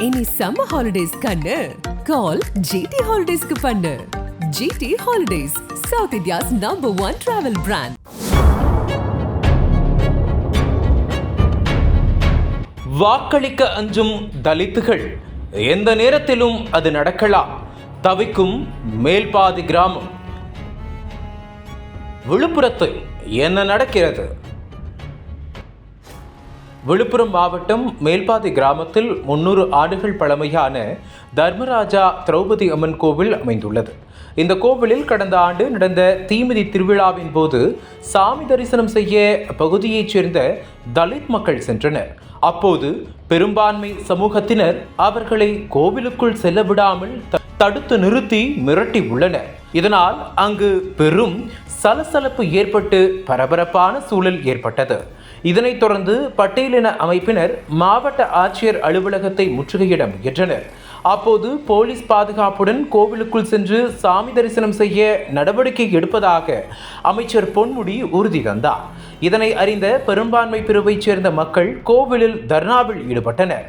இனி summer holidays கண்ணு. கால் GT ஹாலிடேஸ்க்கு பண்ணு. GT holidays South India's number one travel brand வாக்களிக்க அஞ்சும் தலித்துகள். எந்த நேரத்திலும் அது நடக்கலாம். தவிக்கும் மேல்பாதி கிராமம். விழுப்புரத்தில் என்ன நடக்கிறது? விழுப்புரம் மாவட்டம் மேல்பாதி கிராமத்தில் முன்னூறு ஆண்டுகள் பழமையான தர்மராஜா திரௌபதி அம்மன் கோவில் அமைந்துள்ளது. இந்த கோவிலில் கடந்த ஆண்டு நடந்த தீமிதி திருவிழாவின் போது சாமி தரிசனம் செய்ய பகுதியைச் சேர்ந்த தலித் மக்கள் சென்றனர். அப்போது பெரும்பான்மை சமூகத்தினர் அவர்களை கோவிலுக்குள் செல்ல விடாமல் தடுத்து நிறுத்தி மிரட்டி உள்ளனர். இதனால் அங்கு பெரும் சலசலப்பு ஏற்பட்டு பரபரப்பான சூழல் ஏற்பட்டது. இதனைத் தொடர்ந்து பட்டியலின அமைப்பினர் மாவட்ட ஆட்சியர் அலுவலகத்தை முற்றுகையிட முயன்றனர். அப்போது போலீஸ் பாதுகாப்புடன் கோவிலுக்குள் சென்று சாமி தரிசனம் செய்ய நடவடிக்கை எடுப்பதாக அமைச்சர் பொன்முடி உறுதி தந்தார். இதனை அறிந்த பெரும்பான்மை பிரிவைச் சேர்ந்த மக்கள் கோவிலில் தர்ணாவில் ஈடுபட்டனர்.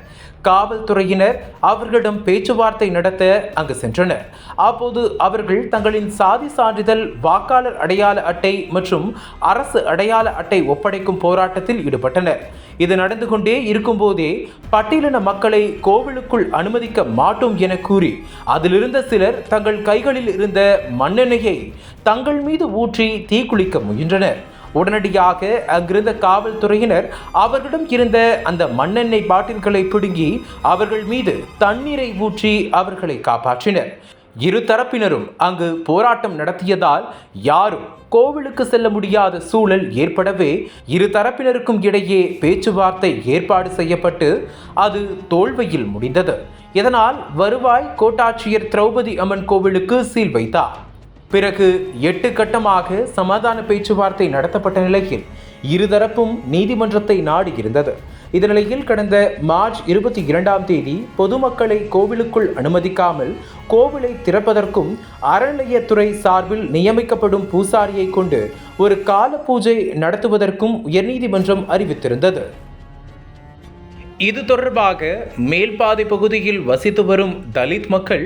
காவல்துறையினர் அவர்களிடம் பேச்சுவார்த்தை நடத்த அங்கு சென்றனர். அப்போது அவர்கள் தங்களின் சாதி சான்றிதழ் வாக்காளர் அடையாள அட்டை மற்றும் அரசு அடையாள அட்டை ஒப்படைக்கும் போராட்டத்தில் ஈடுபட்டனர். இது நடந்து கொண்டே இருக்கும்போதே பட்டியலின மக்களை கோவிலுக்குள் அனுமதிக்க மாட்டோம் என கூறி அதிலிருந்த சிலர் தங்கள் கைகளில் இருந்த மண்ணெண்ணெயை தங்கள் மீது ஊற்றி தீக்குளிக்க முயன்றனர். உடனடியாக அங்கிருந்த காவல்துறையினர் அவர்களிடம் இருந்த அந்த மண்ணெண்ணெய் பாட்டில்களை பிடுங்கி அவர்கள் மீது தண்ணீரை ஊற்றி அவர்களை காப்பாற்றினர். இரு தரப்பினரும் அங்கு போராட்டம் நடத்தியதால் யாரும் கோவிலுக்கு செல்ல முடியாத சூழல் ஏற்படவே இரு தரப்பினருக்கும் இடையே பேச்சுவார்த்தை ஏற்பாடு செய்யப்பட்டு அது தோல்வியில் முடிந்தது. இதனால் வருவாய் கோட்டாட்சியர் திரௌபதி அம்மன் கோவிலுக்கு சீல் வைத்தார். பிறகு எட்டு கட்டமாக சமாதான பேச்சுவார்த்தை நடத்தப்பட்ட நிலையில் இருதரப்பும் நீதிமன்றத்தை நாடி இருந்தது. இந்த கடந்த மார்ச் இருபத்தி இரண்டாம் தேதி பொதுமக்களை கோவிலுக்குள் அனுமதிக்காமல் கோவிலை திறப்பதற்கும் அறநிலையத்துறை சார்பில் நியமிக்கப்படும் பூசாரியை கொண்டு ஒரு கால பூஜை நடத்துவதற்கும் உயர்நீதிமன்றம் அறிவித்திருந்தது. இது தொடர்பாக மேல்பாதை பகுதியில் வசித்து வரும் தலித் மக்கள்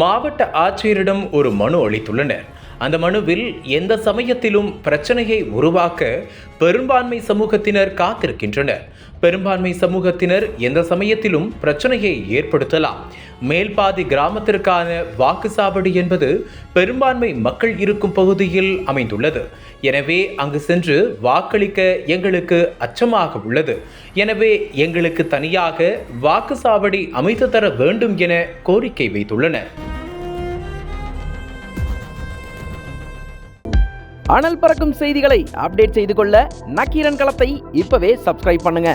மாவட்ட ஆட்சியரிடம் ஒரு மனு அளித்துள்ளனர். அந்த மனுவில் எந்த சமயத்திலும் பிரச்சனையை உருவாக்க பெரும்பான்மை சமூகத்தினர் காத்திருக்கின்றனர். பெரும்பான்மை சமூகத்தினர் எந்த சமயத்திலும் பிரச்சனையை ஏற்படுத்தலாம். மேல்பாதி கிராமத்திற்கான வாக்குச்சாவடி என்பது பெரும்பான்மை மக்கள் இருக்கும் பகுதியில் அமைந்துள்ளது. எனவே அங்கு சென்று வாக்களிக்க எங்களுக்கு அச்சமாக உள்ளது. எனவே எங்களுக்கு தனியாக வாக்குச்சாவடி அமைத்து தர வேண்டும் என கோரிக்கை வைத்துள்ளனர். அனல் பறக்கும் செய்திகளை அப்டேட் செய்து கொள்ள நக்கீரன் களத்தை இப்பவே சப்ஸ்கிரைப் பண்ணுங்க.